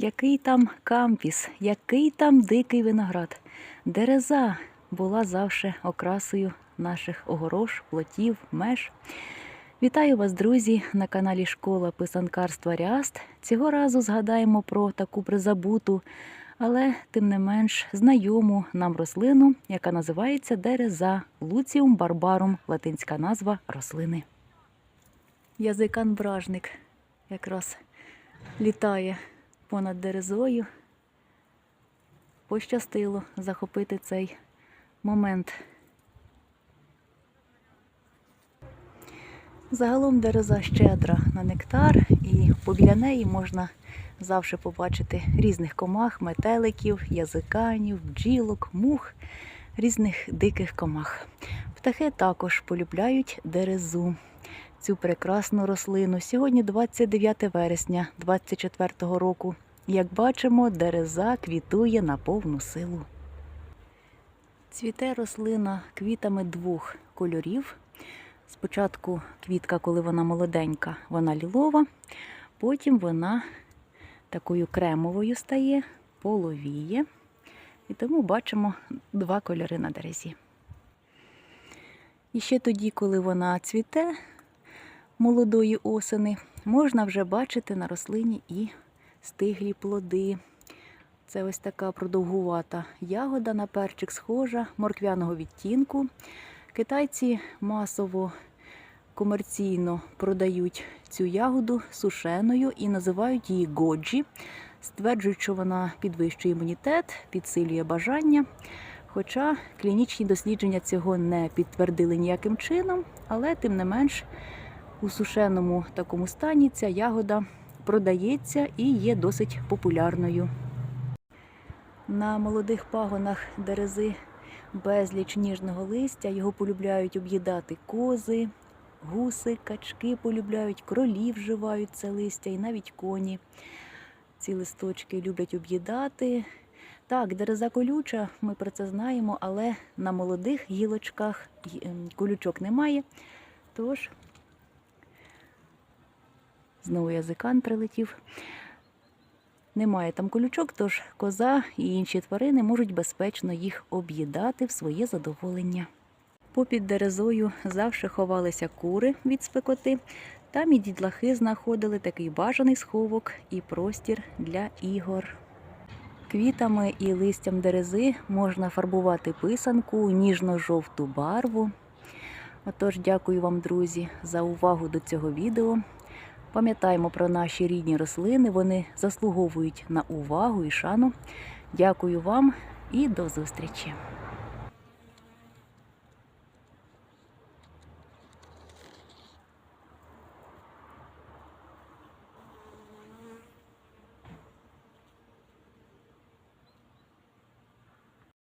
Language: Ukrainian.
Який там кампіс, який там дикий виноград. Дереза була завше окрасою наших огорож, плотів, меж. Вітаю вас, друзі, на каналі Школа писанкарства Ряст. Цього разу згадаємо про таку призабуту, але тим не менш знайому нам рослину, яка називається дереза Луціум барбарум, латинська назва рослини. Язикан бражник якраз літає понад дерезою. Пощастило захопити цей момент. Загалом дереза щедра на нектар, і побіля неї можна завжди побачити різних комах, метеликів, язиканів, бджілок, мух, різних диких комах. Птахи також полюбляють дерезу, цю прекрасну рослину. Сьогодні 29 вересня 2024 року. Як бачимо, дереза квітує на повну силу. Цвіте рослина квітами двох кольорів. Спочатку квітка, коли вона молоденька, вона лілова, потім вона такою кремовою стає, половіє. І тому бачимо два кольори на дерезі. І ще тоді, коли вона цвіте молодої осени, можна вже бачити на рослині і стиглі плоди. Це ось така продовгувата ягода на перчик схожа, морквяного відтінку. Китайці масово комерційно продають цю ягоду сушеною і називають її годжі. Стверджують, що вона підвищує імунітет, підсилює бажання. Хоча клінічні дослідження цього не підтвердили ніяким чином, але тим не менш у сушеному такому стані ця ягода продається і є досить популярною. На молодих пагонах дерези безліч ніжного листя. Його полюбляють об'їдати кози, гуси, качки полюбляють, кролі вживають це листя і навіть коні. Ці листочки люблять об'їдати. Так, дереза колюча, ми про це знаємо, але на молодих гілочках ем, колючок немає. Тож, знову язикан прилетів. Немає там колючок, тож коза і інші тварини можуть безпечно їх об'їдати в своє задоволення. Попід дерезою завжди ховалися кури від спекоти, там і дідлахи знаходили такий бажаний сховок і простір для ігор. Квітами і листям дерези можна фарбувати писанку, ніжно-жовту барву. Отож, дякую вам, друзі, за увагу до цього відео. Пам'ятаємо про наші рідні рослини, вони заслуговують на увагу і шану. Дякую вам і до зустрічі!